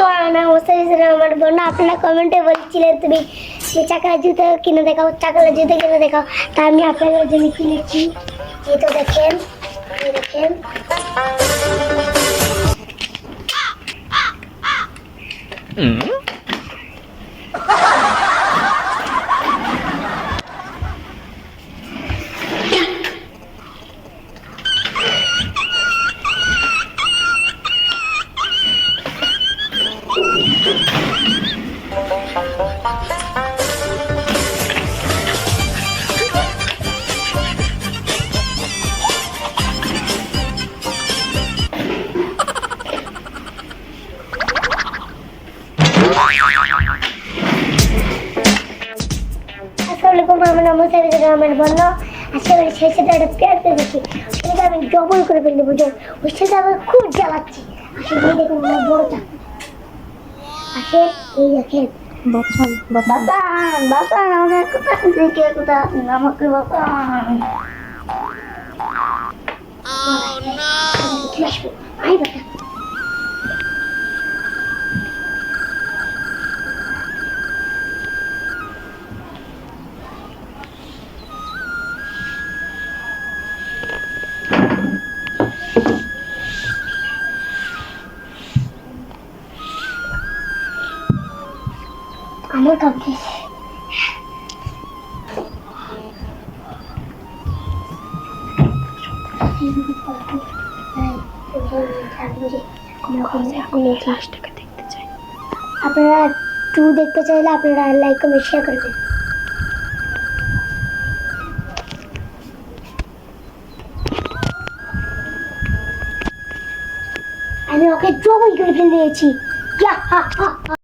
তো না মুস্তাফিজুর আমার বোন আপনারা কমেন্টে বলছিলেন তুমি যে চাকার জুতো কিনে দেখাও চাকার জুতো কিনে দেখাও, তা আমি আপনাদের জন্য কিনেছি। এই তো দেখেন দেখেন। আসসালামু আমার নাম মুস্তাফিজুর রহমান বন্য। আজকে আমি সেই সাথে একটা পেয়ার পেয়েছি সেটা আমি ডবল করে ফেলতে বুঝো ওই সাথে আমার খুব জ্বালাচ্ছি। দেখুন বড়টা। আসে এই দেখেন বাতান বাতান আমার কোথা থেকে কোথা আমাকে বাতান চলে আমার কাউকে আপনারা টু দেখতে চাইলে আপনারা লাইক কমেন্ট শেয়ার করবেন আমি ওকে ডবল করে ফেলে দিয়েছি।